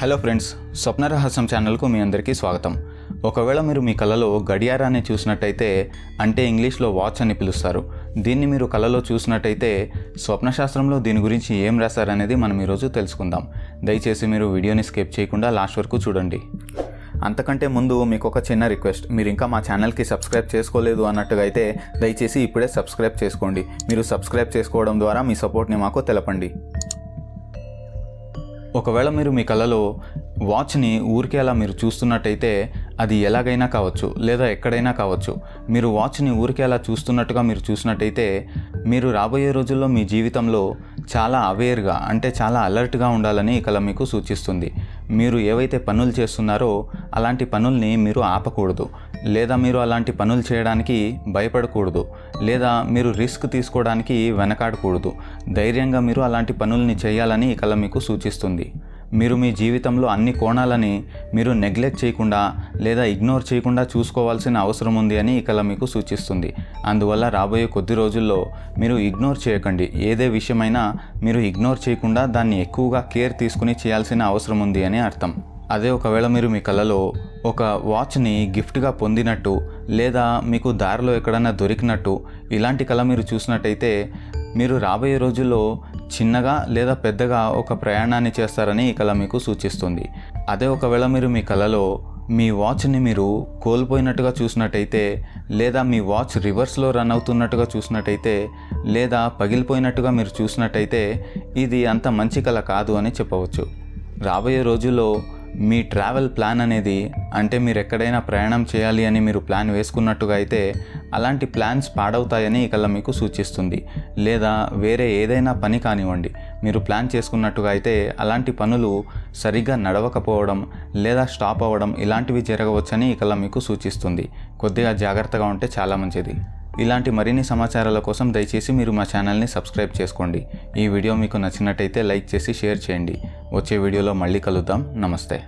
Hello friends స్వప్నరహస్యం ఛానల్కు మీ అందరికీ స్వాగతం. ఒకవేళ మీరు మీ కళలో గడియారాన్ని చూసినట్టయితే అంటే ఇంగ్లీష్లో వాచ్ అని పిలుస్తారు. దీన్ని మీరు కళలో చూసినట్టయితే స్వప్నశాస్త్రంలో దీని గురించి ఏం రాశారనేది మనం ఈరోజు తెలుసుకుందాం. దయచేసి మీరు వీడియోని స్కిప్ చేయకుండా లాస్ట్ వరకు చూడండి. అంతకంటే ముందు మీకు ఒక చిన్న రిక్వెస్ట్. మీరు ఇంకా మా ఛానల్కి సబ్స్క్రైబ్ చేసుకోలేదు అన్నట్టుగా అయితే దయచేసి ఇప్పుడే సబ్స్క్రైబ్ చేసుకోండి. మీరు సబ్స్క్రైబ్ చేసుకోవడం ద్వారా మీ సపోర్ట్ని మాకు తెలపండి. ఒకవేళ మీరు మీ కళలో వాచ్ని ఊరికే అలా మీరు చూస్తున్నట్టయితే అది ఎలాగైనా కావచ్చు లేదా ఎక్కడైనా కావచ్చు. మీరు వాచ్ని ఊరికే అలా చూస్తున్నట్టుగా మీరు చూసినట్టయితే మీరు రాబోయే రోజుల్లో మీ జీవితంలో చాలా అవేర్గా అంటే చాలా అలర్ట్గా ఉండాలని ఈ కళ మీకు సూచిస్తుంది. మీరు ఏవైతే పనులు చేస్తున్నారో అలాంటి పనుల్ని మీరు ఆపకూడదు. లేదా మీరు అలాంటి పనులు చేయడానికి భయపడకూడదు. లేదా మీరు రిస్క్ తీసుకోవడానికి వెనకాడకూడదు. ధైర్యంగా మీరు అలాంటి పనుల్ని చేయాలని ఈ కళ మీకు సూచిస్తుంది. మీరు మీ జీవితంలో అన్ని కోణాలని మీరు నెగ్లెక్ట్ చేయకుండా లేదా ఇగ్నోర్ చేయకుండా చూసుకోవాల్సిన అవసరం ఉంది అని ఈ కళ మీకు సూచిస్తుంది. అందువల్ల రాబోయే కొద్ది రోజుల్లో మీరు ఇగ్నోర్ చేయకండి. ఏదే విషయమైనా మీరు ఇగ్నోర్ చేయకుండా దాన్ని ఎక్కువగా కేర్ తీసుకుని చేయాల్సిన అవసరం ఉంది అని అర్థం. అదే ఒకవేళ మీరు మీ కళలో ఒక వాచ్ని గిఫ్ట్గా పొందినట్టు లేదా మీకు దారిలో ఎక్కడన్నా దొరికినట్టు ఇలాంటి కళ మీరు చూసినట్టయితే మీరు రాబోయే రోజుల్లో చిన్నగా లేదా పెద్దగా ఒక ప్రయాణాన్ని చేస్తారని ఈ కళ మీకు సూచిస్తుంది. అదే ఒకవేళ మీరు మీ కళలో మీ వాచ్ని మీరు కోల్పోయినట్టుగా చూసినట్టయితే లేదా మీ వాచ్ రివర్స్లో రన్ అవుతున్నట్టుగా చూసినట్టయితే లేదా పగిలిపోయినట్టుగా మీరు చూసినట్టయితే ఇది అంత మంచి కళ కాదు అని చెప్పవచ్చు. రాబోయే రోజుల్లో మీ ట్రావెల్ ప్లాన్ అనేది అంటే మీరు ఎక్కడైనా ప్రయాణం చేయాలి అని మీరు ప్లాన్ వేసుకున్నట్టుగా అయితే అలాంటి ప్లాన్స్ పాడవుతాయని ఇకల్లా మీకు సూచిస్తుంది. లేదా వేరే ఏదైనా పని కానివ్వండి. మీరు ప్లాన్ చేసుకున్నట్టుగా అయితే అలాంటి పనులు సరిగ్గా నడవకపోవడం లేదా స్టాప్ అవ్వడం ఇలాంటివి జరగవచ్చని ఇకల్లా మీకు సూచిస్తుంది. కొద్దిగా జాగ్రత్తగా ఉంటే చాలా మంచిది. ఇలాంటి మరిన్ని సమాచారాల కోసం దయచేసి మీరు మా ఛానల్ని సబ్స్క్రైబ్ చేసుకోండి. ఈ వీడియో మీకు నచ్చినట్టయితే లైక్ చేసి షేర్ చేయండి. వచ్చే వీడియోలో మళ్ళీ కలుద్దాం. నమస్తే.